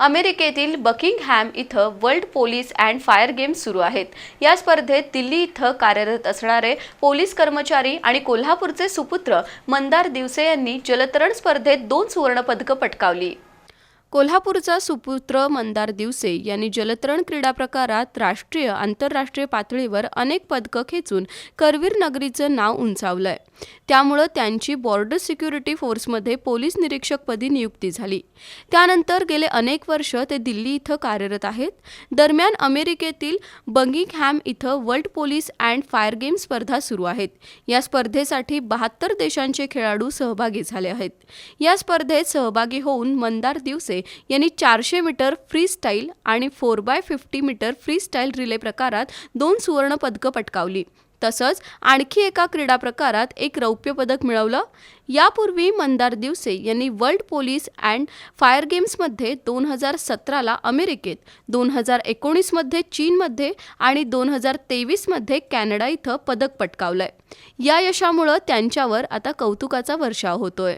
अमेरिकेतील बकिंगहॅम इथं world police and fire games सुरू आहेत. या स्पर्धेत दिल्ली इथं कार्यरत असणारे पोलीस कर्मचारी आणि कोल्हापूरचे सुपुत्र मंदार दिवसे यांनी जलतरण स्पर्धेत दोन सुवर्णपदकं पटकावली. कोल्हापूरचा सुपुत्र मंदार दिवसे यांनी जलतरण क्रीडा प्रकारात राष्ट्रीय आंतरराष्ट्रीय पातळीवर अनेक पदकं खेचून करवीर नगरीचं नाव उंचावलंय. त्यामुळं त्यांची बॉर्डर सिक्युरिटी फोर्समध्ये पोलीस निरीक्षकपदी नियुक्ती झाली. त्यानंतर गेले अनेक वर्ष ते दिल्ली इथं कार्यरत आहेत. दरम्यान अमेरिकेतील बंगिंगहॅम इथं world police and fire game स्पर्धा सुरू आहेत. या स्पर्धेसाठी बहात्तर देशांचे खेळाडू सहभागी झाले आहेत. या स्पर्धेत सहभागी होऊन मंदार दिवसे यांनी चारशे मीटर फ्री स्टाईल आणि four by fifty metre freestyle relay प्रकारात दोन सुवर्ण पदकं पटकावली. तसंच आणखी एका क्रीडा प्रकारात एक रौप्य पदक मिळवलं. यापूर्वी मंदार दिवसे यांनी वर्ल्ड पोलीस अँड फायर गेम्समध्ये दोन हजार सतराला अमेरिकेत दोन हजार एकोणीसमध्ये चीनमध्ये आणि दोन हजार तेवीसमध्ये कॅनडा इथं पदक पटकावलंय. या यशामुळं त्यांच्यावर आता कौतुकाचा वर्षाव होतोय.